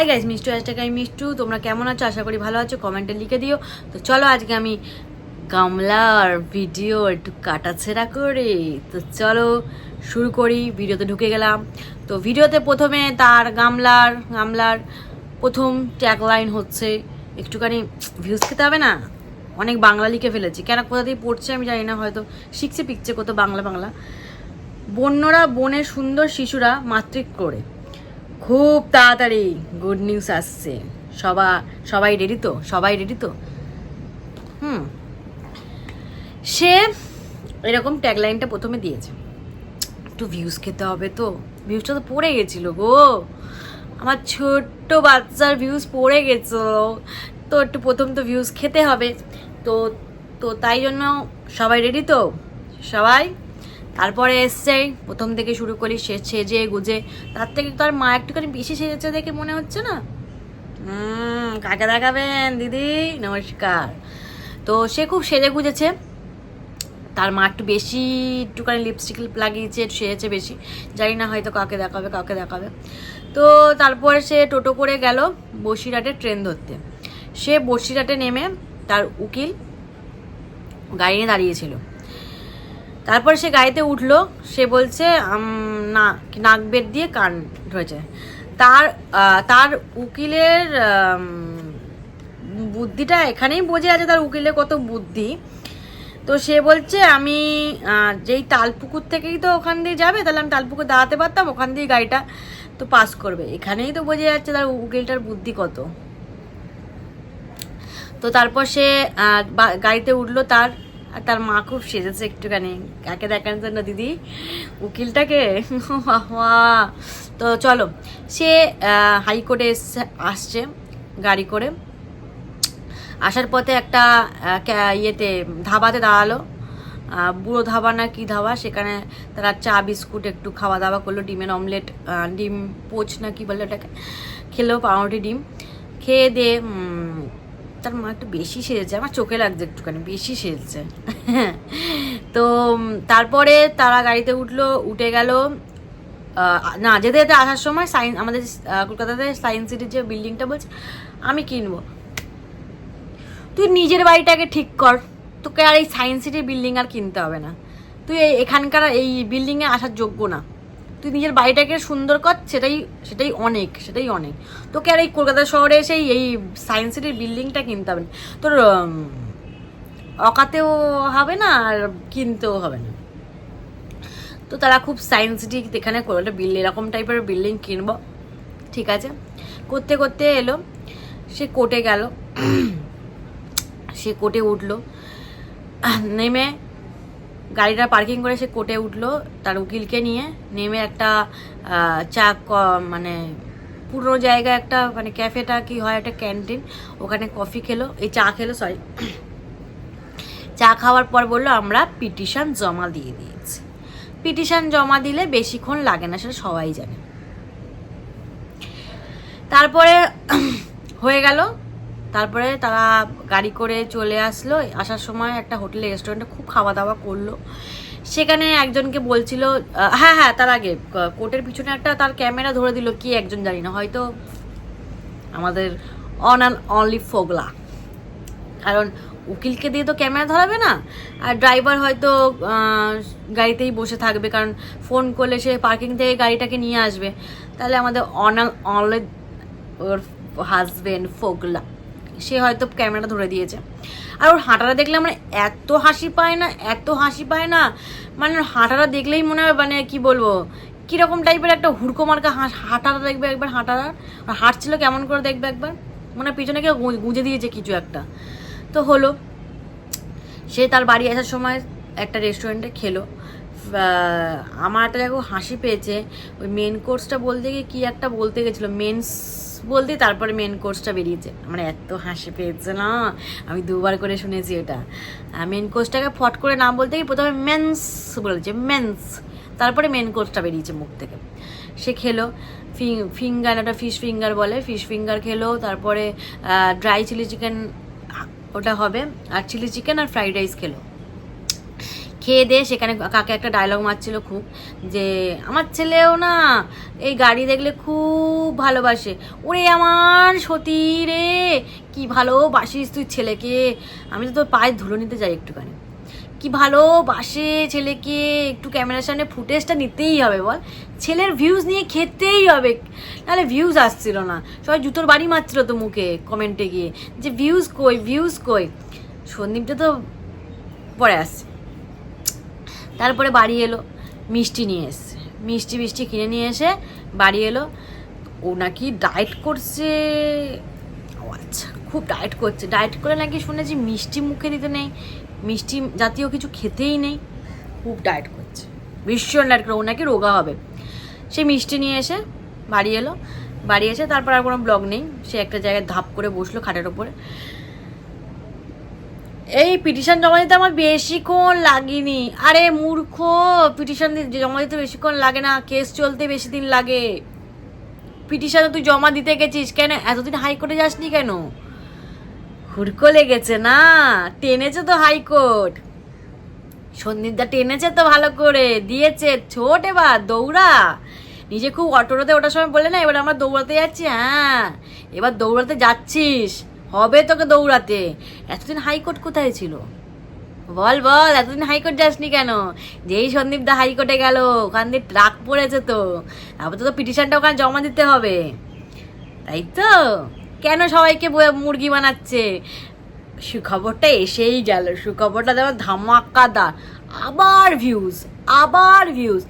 Hi guys Mishtu hashtag আমি মিষ্টু তোমরা কেমন আছো? আশা করি ভালো আছো। কমেন্টে লিখে দিও। তো চলো আজকে আমি গামলার ভিডিও একটু কাটাছেড়া করে। তো চলো শুরু করি। ভিডিওতে ঢুকে গেলাম। তো ভিডিওতে প্রথমে তার গামলার গামলার প্রথম ট্যাগ লাইন হচ্ছে, একটুখানি ভিউজ খেতে হবে না? অনেক বাংলা লিখে ফেলেছি। কেন, কোথা দিয়ে পড়ছে আমি জানি না, হয়তো শিখছে, পিকছে কত বাংলা বাংলা। বন্যরা, বনের সুন্দর শিশুরা মাতৃক করে। খুব তাড়াতাড়ি গুড নিউজ আসছে। সবা, সবাই রেডি তো? সবাই রেডি তো? হুম। সে এরকম ট্যাগলাইনটা প্রথমে দিয়েছে। একটু ভিউজ খেতে হবে তো। ভিউজটা তো পড়ে গেছিল গো। আমার ছোট্ট বাচ্চার ভিউজ পড়ে গেছিল তো একটু প্রথম তো ভিউজ খেতে হবে। তো তো তাই জন্য সবাই রেডি তো? সবাই? তারপরে এসছে, প্রথম থেকে শুরু করি, সে সেজে গুজে। তার থেকে তার মা একটুখানি বেশি সেজেছে দেখে মনে হচ্ছে না? হুম, কাকে দেখাবেন, দিদি? নমস্কার। তো সে খুব সেজে গুজেছে। তার মা একটু বেশি একটুখানি লিপস্টিক লাগিয়েছে, সেজেছে বেশি। জানি না হয়তো কাকে দেখাবে কাকে দেখাবে। তো তারপরে সে টোটো করে গেল বসিরহাটে ট্রেন ধরতে। সে বসিরহাটে নেমে তার উকিল গাড়ি নিয়ে দাঁড়িয়েছিল। তারপর সে গাড়িতে উঠল সে বলছে আম, না নাক বেদ দিয়ে কান ধরেছে। তার তার উকিলের বুদ্ধিটা এখানেই বোঝে আছে তার উকিলের কত বুদ্ধি। তো সে বলছে আমি যেই তালপুকুর থেকেই তো ওখান দিয়ে যাবে তাহলে আমি তালপুকুর দাঁড়াতে পারতাম ওখান দিয়ে গাড়িটা তো পাস করবে। এখানেই তো বোঝা যাচ্ছে তার উকিলটার বুদ্ধি কত। তো তারপর সে গাড়িতে উঠল তার আর তার মা খুব সেজেছে একটুখানি। কাকে দেখানোর জন্য, দিদি? উকিলটাকে। তো চলো, সে হাইকোর্টে এসছে, আসছে গাড়ি করে। আসার পথে একটা ইয়েতে ধাবাতে দাঁড়াল। বুড়ো ধাবা না কি ধাবা? সেখানে তারা চা, বিস্কুট, একটু খাওয়া দাওয়া করল, ডিমের অমলেট ডিম পোচ না কি বলে ওটাকে? খেলো, পাউরুটি, ডিম। খেয়ে দিয়ে তার মা একটু বেশি সেজেছে, আমার চোখে লাগছে একটুখানি, বেশি সেজেছে। তো তারপরে তারা গাড়িতে উঠল, উঠে গেল না, যেতে যেতে আসার সময় সাইন্স আমাদের কলকাতাতে সায়েন্স সিটির যে বিল্ডিংটা বলছে, আমি কিনবো। তুই নিজের বাড়িটাকে ঠিক কর, তোকে আর এই সায়েন্স সিটির বিল্ডিং আর কিনতে হবে না। তুই এখানকার এই বিল্ডিংয়ে আসার যোগ্য না। তুই নিজের বাড়িটাকে সুন্দর কর, সেটাই সেটাই অনেক সেটাই অনেক। তোকে আর এই কলকাতা শহরে এসে এই- সায়েন্স সিটির বিল্ডিংটা কিনতে হবে তোর অকাতেও হবে না আর কিনতেও হবে না। তো তারা খুব সায়েন্স সিটি এখানে একটা বিল্ডিং এরকম টাইপের বিল্ডিং কিনবো। ঠিক আছে? করতে করতে এলো। সে কোর্টে গেল। সে কোর্টে উঠল। নেমে গাড়িটা পার্কিং করে সে কোর্টে উঠল, তার উকিলকে নিয়ে নেমে একটা চা মানে পুরো জায়গা একটা মানে ক্যাফেটা কি হয়, একটা ক্যান্টিন, ওখানে কফি খেলো, এই চা খেলো সরি চা খাওয়ার পর বলল, আমরা পিটিশন জমা দিয়ে দিয়েছি। পিটিশন জমা দিলে বেশিক্ষণ লাগে না, সেটা সবাই জানে। তারপরে হয়ে গেল তারপরে তারা গাড়ি করে চলে আসলো। আসার সময় একটা হোটেলে রেস্টুরেন্টে খুব খাওয়া দাওয়া করল। সেখানে একজনকে বলছিল হ্যাঁ হ্যাঁ তার আগে কোর্টের পিছনে একটা তার ক্যামেরা ধরে দিল, কি একজন জানি না, হয়তো আমাদের অন অ্যান্ড অনলি ফোগলা। কারণ উকিলকে দিয়ে তো ক্যামেরা ধরাবে না, আর ড্রাইভার হয়তো গাড়িতেই বসে থাকবে, কারণ ফোন করলে সে পার্কিং থেকে গাড়িটাকে নিয়ে আসবে। তাহলে আমাদের অন অনলি ওর হাজবেন্ড ফোগলা। সে হয়তো ক্যামেরাটা ধরে দিয়েছে। আর ওর হাঁটাটা দেখলে আমার এত হাসি পায় না, এত হাসি পায় না। মানে হাঁটাটা দেখলেই মনে হয় মানে কি বলব, কীরকম টাইপের একটা হুড়কো মার্কা হাঁটাটা দেখবে একবার, হাঁটাটা। আর হাঁটছিল কেমন করে দেখবে একবার? মনে পিছনে কেউ গুঁজে দিয়েছে কিছু একটা। তো হলো, সে তার বাড়ি আসার সময় একটা রেস্টুরেন্টে খেলো। আমার একটা দেখো হাসি পেয়েছে। ওই মেন কোর্সটা বলতে গিয়ে কী একটা বলতে গেছিল মেন্স বলতে তারপরে মেন কোর্সটা বেরিয়েছে। আমার এত হাসি পেয়েছে না? আমি দুবার করে শুনেছি এটা। মেন কোর্সটাকে ফট করে নাম বলতে গিয়ে প্রথমে মেন্স বলেছে মেন্স তারপরে মেন কোর্সটা বেরিয়েছে মুখ থেকে। সে খেলো। ফিঙ্গার একটা ফিশ ফিঙ্গার বলে। ফিশ ফিঙ্গার খেলো। তারপরে ড্রাই চিলি চিকেন ওটা হবে। আর চিলি চিকেন আর ফ্রাইড রাইস খেলো। খেয়ে দিয়ে সেখানে কাকে একটা ডায়লগ মারছিল খুব, যে আমার ছেলেও না এই গাড়ি দেখলে খুব ভালোবাসে। ওরে আমার সতী রে, কি ভালোবাসিস তুই ছেলেকে? আমি তো তোর পায়ে ধুলো নিতে যাই একটুখানি। কি ভালোবাসে ছেলেকে? একটু ক্যামেরার সামনে ফুটেজটা নিতেই হবে বল। ছেলের ভিউজ নিয়ে খেতেই হবে। নাহলে ভিউজ আসছিল না। সবাই জুতোর বাড়ি মারছিল তো মুখে কমেন্টে গিয়ে, যে ভিউজ কই ভিউজ কই? সন্দীপটা তো পরে আসছে। তারপরে বাড়ি এলো, মিষ্টি নিয়ে এসছে। মিষ্টি মিষ্টি কিনে নিয়ে এসে বাড়ি এলো। ও নাকি ডায়েট করছে। ও আচ্ছা খুব ডায়েট করছে। ডায়েট করে নাকি শুনেছি মিষ্টি মুখে দিতে নেই। মিষ্টি জাতীয় কিছু খেতেই নেই। খুব ডায়েট করছে। ভীষণ ডায়েট করে, ও নাকি রোগা হবে। সে মিষ্টি নিয়ে এসে বাড়ি এলো। বাড়ি এসে তারপর আর কোনো ব্লগ নেই। সে একটা জায়গায় ধাপ করে বসল খাটের ওপরে। এই পিটিশন জমা দিতে আমার বেশিক্ষণ লাগেনি। আরে মূর্খ পিটিশন জমা দিতে বেশিক্ষণ লাগে না কেস চলতে বেশি দিন লাগে। পিটিশন তুই জমা দিতে গেছিস কেন? এতদিন হাইকোর্টে যাসনি কেন? হুড়কো লেগেছে না? টেনেছে তো হাইকোর্ট সন্দীপদা টেনেছে তো ভালো করে। দিয়েছে ছোট এবার, দৌড়া। নিজে খুব অটোতে ওটার সময় বলে না, এবার আমরা দৌড়াতে যাচ্ছি হ্যাঁ। এবার দৌড়াতে যাচ্ছিস। হবে তোকে দৌড়াতে। এতদিন হাইকোর্ট কোথায় ছিল? বল বল, এতদিন হাইকোর্ট যাসনি কেন? যেই সন্দীপ দা হাইকোর্টে গেল, ওখান দিয়ে ট্রাক পড়েছে তো। তারপর তো পিটিশনটা ওখানে জমা দিতে হবে। তাই তো? কেন সবাইকে মুরগি বানাচ্ছে? সুখবরটা এসেই গেল। সুখবরটা যেমন ধামাকাদার আবার ভিউজ আবার ভিউজ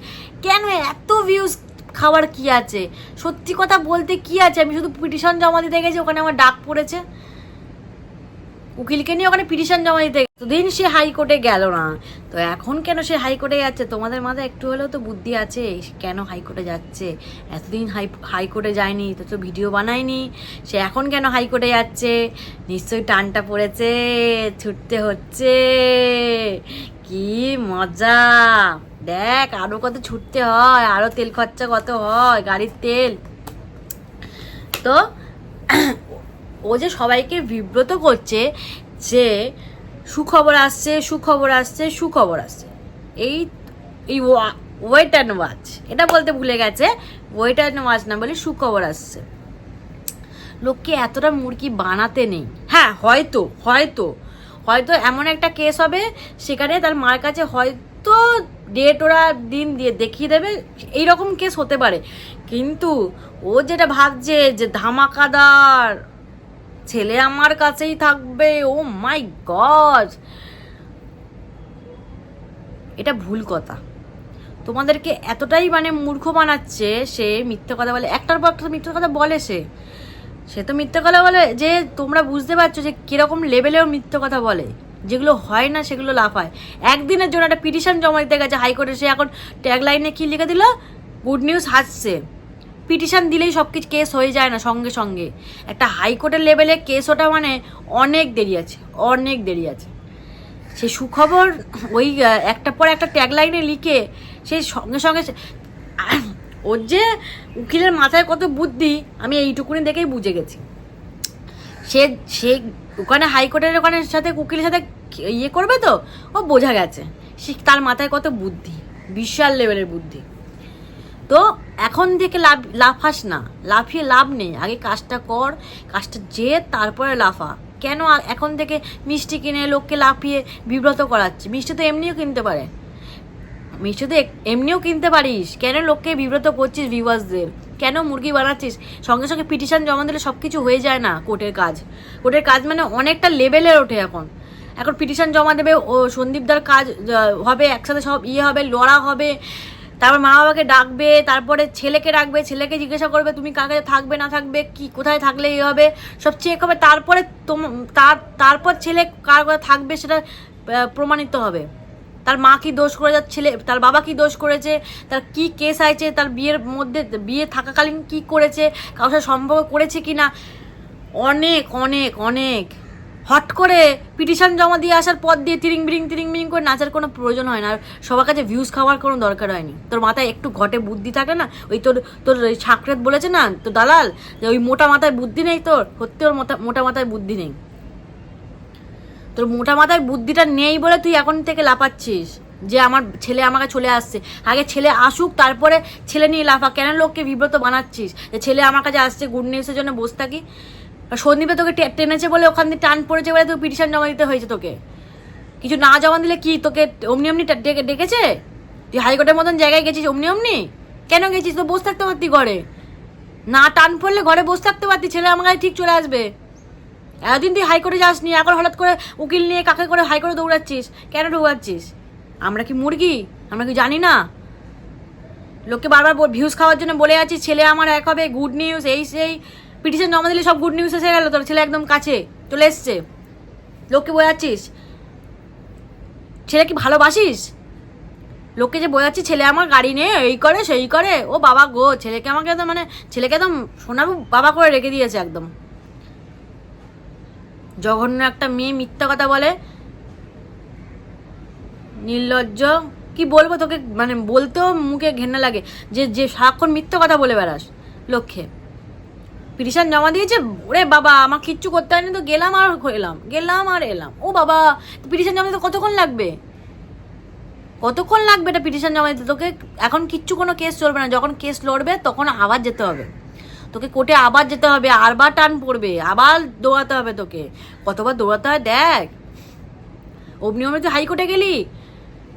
কেন এত ভিউজ খাবার কি আছে? সত্যি কথা বলতে কি আছে? আমি শুধু পিটিশন জমা দিতে গেছি, ওখানে আমার ডাক পড়েছে। উকিলকে নিয়ে ওখানে পিটিশন জমা দিতে দিন সে হাইকোর্টে গেল না। তো এখন কেন সে হাইকোর্টে যাচ্ছে? তোমাদের মাথায় একটু হলেও তো বুদ্ধি আছে কেন হাইকোর্টে যাচ্ছে? এতদিন হাই, হাইকোর্টে যায়নি, তো তো ভিডিও বানায়নি। সে এখন কেন হাইকোর্টে যাচ্ছে? নিশ্চয়ই টানটা পড়েছে, ছুটতে হচ্ছে। কি মজা! দেখ, আরও কত ছুটতে হয়, আরও তেল খরচা কত হয়, গাড়ির তেল। তো ও যে সবাইকে বিব্রত করছে যে সুখবর আসছে সুখবর আসছে সুখবর আসছে। এই এই ওয়েট অ্যান্ড ওয়াচ এটা বলতে ভুলে গেছে ওয়েট অ্যান্ড ওয়াচ না বলে সুখবর আসছে। লোককে এতটা মুরগি বানাতে নেই। হ্যাঁ হয়তো হয়তো হয়তো এমন একটা কেস হবে, সেখানে তার মার কাছে হয়তো ডেট ওরা দিন দিয়ে দেখিয়ে দেবে, এইরকম কেস হতে পারে। কিন্তু ও যেটা ভাবছে যে ধামাকাদার ছেলে আমার কাছেই থাকবে, ও মাই গড এটা ভুল কথা। তোমাদেরকে এতটাই মানে মূর্খ বানাচ্ছে, সে মিথ্যে কথা বলে, একটার পর একটা মিথ্যে কথা বলে সে। সে তো মিথ্যে কথা বলে যে তোমরা বুঝতে পারছ যে কীরকম লেভেলেও মিথ্যে কথা বলে। যেগুলো হয় না, সেগুলো লাফায় একদিনের জন্য একটা পিটিশন জমা দিতে গেছে হাইকোর্টে, সে এখন ট্যাগলাইনে কি লিখে দিল? গুড নিউজ হাসছে। পিটিশন দিলেই সব কিছু কেস হয়ে যায় না সঙ্গে সঙ্গে। একটা হাইকোর্টের লেভেলে কেস ওটা মানে অনেক দেরি আছে, অনেক দেরি আছে। সে সুখবর ওই একটা পর একটা ট্যাগলাইনে লিখে সে সঙ্গে সঙ্গে ওর যে উকিলের মাথায় কত বুদ্ধি, আমি এইটুকুনি দেখেই বুঝে গেছি। সে সে ওখানে হাইকোর্টের ওখানে সাথে উকিলের সাথে ইয়ে করবে তো? ও বোঝা গেছে। সে তার মাথায় কত বুদ্ধি, বিশাল লেভেলের বুদ্ধি। তো এখন থেকে লাভ লাফাস না। লাফিয়ে লাভ নেই। আগে কাজটা কর, কাজটা যে তারপরে লাফা। কেন এখন থেকে মিষ্টি কিনে লোককে লাফিয়ে বিব্রত করাচ্ছে? মিষ্টি তো এমনিও কিনতে পারে। মিষ্টি তো এমনিও কিনতে পারিস। কেন লোককে বিব্রত করছিস ভিউয়ার্সদের কেন মুরগি বানাচ্ছিস? সঙ্গে সঙ্গে পিটিশন জমা দিলে সব কিছু হয়ে যায় না কোর্টের কাজ। কোর্টের কাজ মানে অনেকটা লেভেলের ওঠে এখন। এখন পিটিশন জমা দেবে ও সন্দীপদার কাজ হবে, একসাথে সব ইয়ে হবে, লড়া হবে তারপর মা বাবাকে ডাকবে, তারপরে ছেলেকে ডাকবে, ছেলেকে জিজ্ঞাসা করবে, তুমি কাকে থাকবে, না থাকবে, কি, কোথায় থাকলে ইয়ে হবে, সব চেক হবে, তারপরে তার, তারপর ছেলে কার কোথায় থাকবে সেটা প্রমাণিত হবে। তার মা কি দোষ করে যার ছেলে, তার বাবা কি দোষ করেছে, তার কি কেস আছে তার বিয়ের মধ্যে, বিয়ে থাকাকালীন কি করেছে কারোর সাথে সম্পর্ক করেছে কি না অনেক অনেক অনেক। হট করে পিটিশন জমা দিয়ে আসার পর দিয়ে তিরিং বিরিং তিরিং বিরিং করে নাচার কোনো প্রয়োজন হয় না। আর সবার কাছে ভিউজ খাওয়ার কোনো দরকার হয়নি। তোর মাথায় একটু ঘটে বুদ্ধি থাকে না? ওই তোর তোর ওই সাকরেত বলেছে না, তোর দালাল, যে ওই মোটা মাথায় বুদ্ধি নেই তোর? সত্যি ওর মোটা মাথায় বুদ্ধি নেই। তোর মোটা মাথায় বুদ্ধিটা নেই বলে তুই এখন থেকে লাপাচ্ছিস যে আমার ছেলে আমাকে চলে আসছে। আগে ছেলে আসুক, তারপরে ছেলে নিয়ে লাফা। কেন লোককে বিব্রত বানাচ্ছিস? যে ছেলে আমার কাছে আসছে, গুড নিউজের জন্য বসে থাকি? সন্দীপে তোকে টেনেছে বলে ওখান দিয়ে টান পড়েছে বলে তোকে পিটিশন জমা দিতে হয়েছে তোকে। কিছু না জমা দিলে কি তোকে অমনি অমনি ডেকে ডেকেছে? তুই হাইকোর্টের মতন জায়গায় গেছিস অমনি অমনি? কেন গেছিস? তো বসে থাকতে পারতি ঘরে। না টান পড়লে ঘরে বসে থাকতে পারতি, ছেলে আমার কাছে ঠিক চলে আসবে। এতদিন তুই হাইকোর্টে যাসনি, এখন হঠাৎ করে উকিল নিয়ে কাকে করে হাইকোর্টে দৌড়াচ্ছিস? কেন দৌড়াচ্ছিস? আমরা কি মুরগি? আমরা কি জানি না। লোককে বারবার ভিউজ খাওয়ার জন্য বলে আছিস ছেলে আমার এক হবে গুড নিউজ এই সেই। পিটিশন জমা দিলে সব গুড নিউজ এসে গেল তোর ছেলে একদম কাছে, চলে এসছে। লোককে বোঝাচ্ছিস? ছেলে কি ভালোবাসিস? লোককে যে বোঝাচ্ছি ছেলে আমার গাড়ি নেই এই করে, সেই করে। ও বাবা গো, ছেলেকে আমাকে একদম মানে ছেলেকে একদম সোনাবু বাবা করে রেখে দিয়েছে একদম। জঘন্য একটা মেয়ে মিথ্যা কথা বলে। নির্লজ্জ। কি বলব তোকে? মানে বলতেও মুখে ঘেন্না লাগে। যে যে সারাক্ষণ মিথ্যা কথা বলে বেড়াস লক্ষ্যে পিটিশন জমা দিয়েছে, ওরে বাবা আমার কিচ্ছু করতে হয়নি তো, গেলাম আর এলাম গেলাম আর এলাম। ও বাবা পিটিশন জমা দিতে কতক্ষণ লাগবে? কতক্ষণ লাগবে এটা পিটিশন জমা দিতে? তোকে এখন কিচ্ছু কোনো কেস চলবে না, যখন কেস লড়বে তখন আবার যেতে হবে। তোকে কোর্টে আবার যেতে হবে, আরবার টান পড়বে, আবার দৌড়াতে হবে তোকে। কতবার দৌড়াতে হয় দেখ। অমনি অমনি তুই হাইকোর্টে গেলি,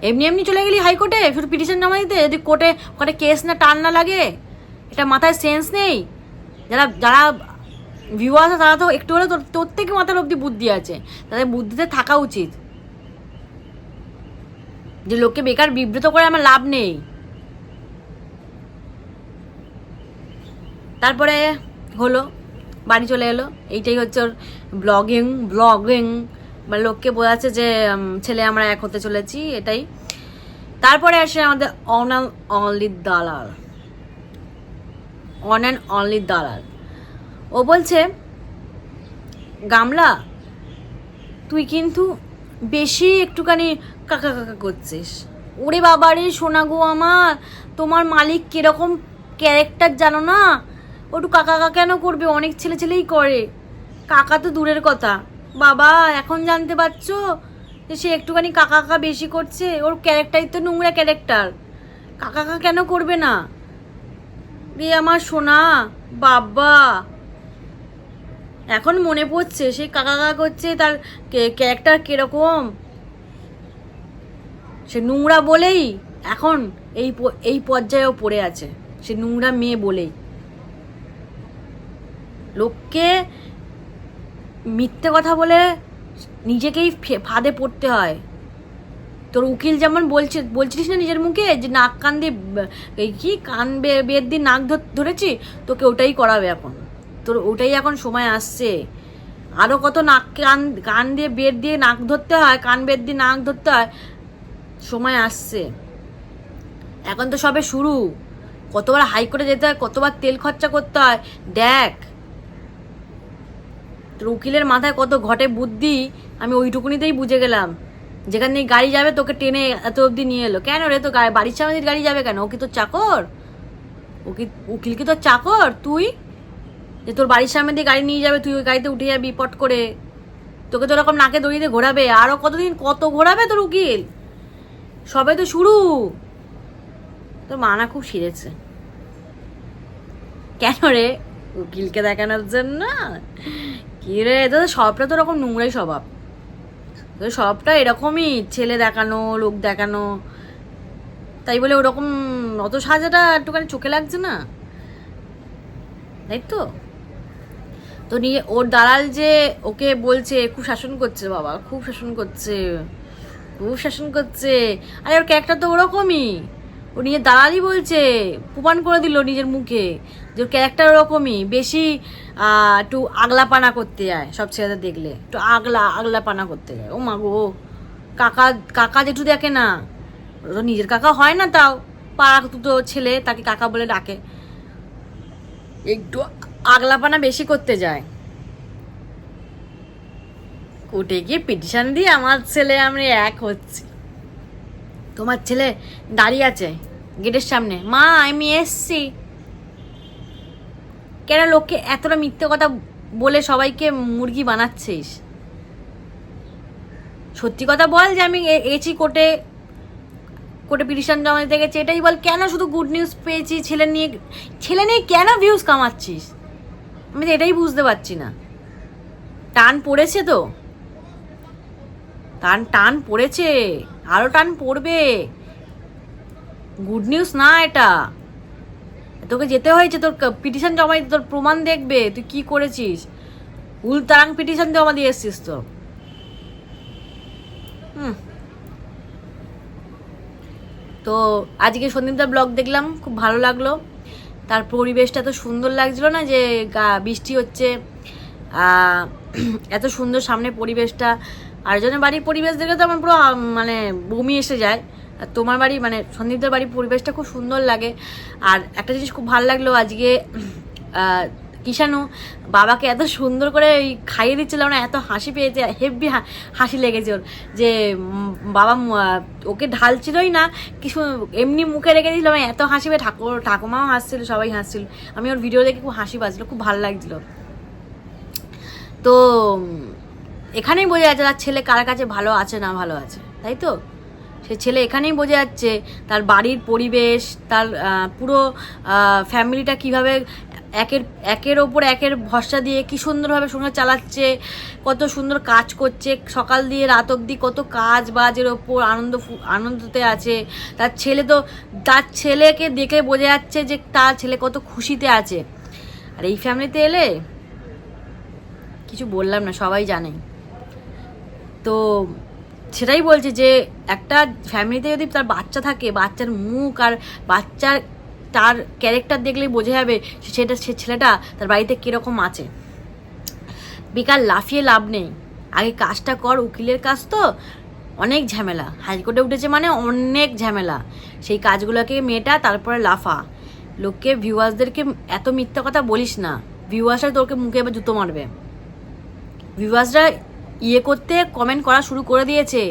এমনি এমনি চলে গেলি হাইকোর্টে, শুধু পিটিশন জমা দিতে? যদি কোর্টে ওখানে কেস না টান না লাগে, এটা মাথায় সেন্স নেই। যারা যারা ভিউ আছে, তারা তো একটু হলেও তোর থেকে মাথার অব্দি বুদ্ধি আছে। তাদের বুদ্ধিতে থাকা উচিত। যে লোককে বেকার বিব্রত করে আমার লাভ নেই। তারপরে হলো, বাড়ি চলে এলো। এইটাই হচ্ছে ওর ব্লগিং ব্লগিং মানে লোককে বোঝাচ্ছে যে ছেলে, আমরা এক হতে চলেছি, এটাই। তারপরে আসে আমাদের অন অ্যান্ড অনলি দালাল। অন অ্যান্ড অনলি দালাল। ও বলছে, গামলা, তুই কিন্তু বেশি একটুখানি কাকা কাকা করছিস। ওরে বাবারে সোনা গো আমার, তোমার মালিক কীরকম ক্যারেক্টার জানো না? ওটু কাকা কাকা কেন করবে? অনেক ছেলে ছেলেই করে। কাকা তো দূরের কথা। বাবা, এখন জানতে পারছ যে সে একটুখানি কাকা কাকা বেশি করছে? ওর ক্যারেক্টারই তো নোংরা ক্যারেক্টার কাকা কাকা কেন করবে না? রে আমার সোনা বাবা এখন মনে পড়ছে সে কাকা কাকা করছে তার ক্যারেক্টার কীরকম। সে নোংরা বলেই এখন এই এই পর্যায়েও পড়ে আছে। সে নোংরা মেয়ে বলেই। লোককে মিথ্যে কথা বলে নিজেকেই ফাঁদে পড়তে হয়। তোর উকিল যেমন বলছে, বলছিলিস না নিজের মুখে যে নাক কান দিয়ে কি কান বের দিয়ে নাক ধরেছি? তোকে ওটাই করাবে এখন। তোর ওটাই এখন সময় আসছে। আরও কত নাক কান কান দিয়ে বের দিয়ে নাক ধরতে হয়, কান বের দিয়ে নাক ধরতে হয়, সময় আসছে। এখন তো সবে শুরু। কতবার হাই হাইকোর্টে যেতে হয়, কতবার তেল খরচা করতে হয়, দেখ। তোর উকিলের মাথায় কত ঘটে বুদ্ধি, আমি ওইটুকুনিতেই বুঝে গেলাম। যেখান গাড়ি যাবে তোকে টেনে এত অবধি নিয়ে এলো। কেন রে? তো বাড়ির সামনে গাড়ি যাবে কেন? ও কি তোর চাকর? ও কি উকিল কি তোর চাকর? তুই? যে তোর বাড়ির সামনে দিয়ে গাড়ি নিয়ে যাবে, তুই ওই গাড়িতে উঠে যাবি পট করে। তোকে তো ওরকম নাকে দিয়ে ঘোরাবে। আরও কতদিন কত ঘোরাবে তোর উকিল? সবে তো শুরু। তোর মানা খুব সিরেছে। কেন রে? উকিলকে দেখানোর জন্য? কি রে? তোদের সবটা তো ওরকম নোংরাই স্বভাব। সবটা এরকমই, ছেলে দেখানো, লোক দেখানো। তাই বলে ওরকম, অত সাজাটা একটুখানি চোখে লাগছে না। তাই তো? তো নিয়ে ওর দালাল যে ওকে বলছে, খুব শাসন করছে বাবা, খুব শাসন করছে, খুব শাসন করছে। আরে ওর ক্যারেক্টার তো ওরকমই। ও নিয়ে দালালই বলছে, প্রমাণ করে দিল নিজের মুখে যে ওর ক্যারেক্টার ওরকমই, বেশি একটু আগলাপানা করতে যায় সব ছেলেদের দেখলে, একটু আগলা, আগলাপানা করতে যায়। ও মা গো, কাকা কাকা জেঠু দেখে না? তো নিজের কাকা হয় না তাও। পাড়া দুটো ছেলে তাকে কাকা বলে ডাকে। একটু আগলাপানা বেশি করতে যায়। কোর্টে গিয়ে পিটিশন দিয়ে আমার ছেলে আমরা এক হচ্ছি। তোমার ছেলে দাঁড়িয়ে আছে গেটের সামনে। মা, আমি এসছি। কেন লোককে এতটা মিথ্যে কথা বলে সবাইকে মুরগি বানাচ্ছিস? সত্যি কথা বল যে আমি এ- এসেছি কোর্টে কোর্টে পিটিশন জমা দিতে গেছে, এটাই বল কেন শুধু গুড নিউজ পেয়েছি ছেলে নিয়ে ছেলে নিয়ে কেন ভিউজ কামাচ্ছিস? আমি তো এটাই বুঝতে পারছি না। টান পড়েছে তো। টান টান পড়েছে। আরও টান পড়বে। গুড নিউজ না এটা। তোকে যেতে হয়েছে, তোর পিটিশন জমা তোর প্রমাণ দেখবে, তুই কি করেছিস? উল্টারাং পিটিশন জমা দিয়ে এসছিস তো। হুম। তো আজকে সন্দীপদার ব্লগ দেখলাম, খুব ভালো লাগল। তার পরিবেশটা এত সুন্দর লাগছিল না যে বৃষ্টি হচ্ছে এত সুন্দর সামনে পরিবেশটা, আর আরেকজনের বাড়ির পরিবেশ দেখলে তো আমার পুরো মানে বমি এসে যায়। আর তোমার বাড়ি মানে সন্দীপদের বাড়ির পরিবেশটা খুব সুন্দর লাগে। আর একটা জিনিস খুব ভালো লাগল আজকে কিষানু বাবাকে এত সুন্দর করে ওই খাইয়ে দিচ্ছিলাম না এত হাসি পেয়েছে হেভি হাসি লেগেছে ওর। যে বাবা ওকে ঢালছিলই না, কিছু এমনি মুখে রেখে দিয়েছিল এত হাসি পেয়ে ঠাকুর, ঠাকুমাও হাসছিল, সবাই হাসছিল। আমি ওর ভিডিও দেখে খুব হাসি পাচ্ছিল, খুব ভালো লাগছিল। তো, এখানেই বোঝা যাচ্ছে তার ছেলে কার কাছে ভালো আছে না ভালো আছে, তাই তো? সে ছেলে এখানেই বোঝা যাচ্ছে তার বাড়ির পরিবেশ, তার পুরো ফ্যামিলিটা কীভাবে একের একের ওপর একের ভরসা দিয়ে কি সুন্দরভাবে সংসার চালাচ্ছে, কত সুন্দর কাজ করছে, সকাল দিয়ে রাত অবধি কত কাজ বাজের ওপর আনন্দ আনন্দতে আছে। তার ছেলে তো, তার ছেলেকে দেখে বোঝা যাচ্ছে যে তার ছেলে কত খুশিতে আছে। আর এই ফ্যামিলিতে এলে কিছু বললাম না, সবাই জানে। তো সেটাই বলছে যে একটা ফ্যামিলিতে যদি তার বাচ্চা থাকে, বাচ্চার মুখ আর বাচ্চার তার ক্যারেক্টার দেখলেই বোঝা যাবে সেটা, সে ছেলেটা তার বাড়িতে কীরকম আছে। বেকার লাফিয়ে লাভ নেই। আগে কাজটা কর, উকিলের কাজ তো। অনেক ঝামেলা। হাইকোর্টে উঠেছে মানে অনেক ঝামেলা। সেই কাজগুলোকে মেটা, তারপরে লাফা। লোককে ভিউয়ার্সদেরকে এত মিথ্যা কথা বলিস না। ভিউয়ার্সরা তোকে মুখে এবার জুতো মারবে। ভিউয়ার্সরা ইয়ে করতে কমেন্ট করা শুরু করে দিয়েছে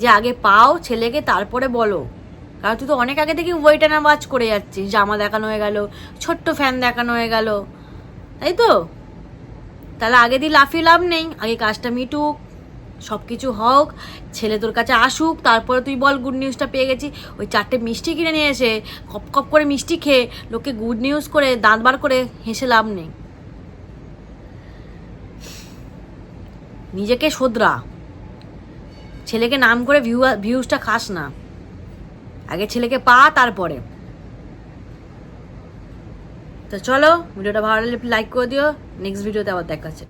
যে আগে পাও ছেলেকে তারপরে বলো। কারণ তুই তো অনেক আগে থেকে ওয়েটানা বাজ করে যাচ্ছিস, জামা দেখানো হয়ে গেল, ছোট্ট ফ্যান দেখানো হয়ে গেল। তাই তো? তাহলে আগে দিয়ে লাফিয়ে লাভ নেই, আগে কাজটা মিটুক সব কিছু হোক, ছেলে তোর কাছে আসুক, তারপরে তুই বল গুড নিউজটা পেয়ে গেছি। ওই চারটে মিষ্টি কিনে নিয়ে এসে, কপ কপ করে মিষ্টি খেয়ে লোকে গুড নিউজ করে, দাঁত বার করে হেসে লাভ নেই। নিজেকে শোধরা। ছেলেকে নাম করে ভিউ ভিউজটা খাস না। আগে ছেলেকে পা, তারপরে। তো চলো, ভিডিওটা ভালো লাগলে লাইক করে দিও। নেক্সট ভিডিওতে আবার দেখা হচ্ছে।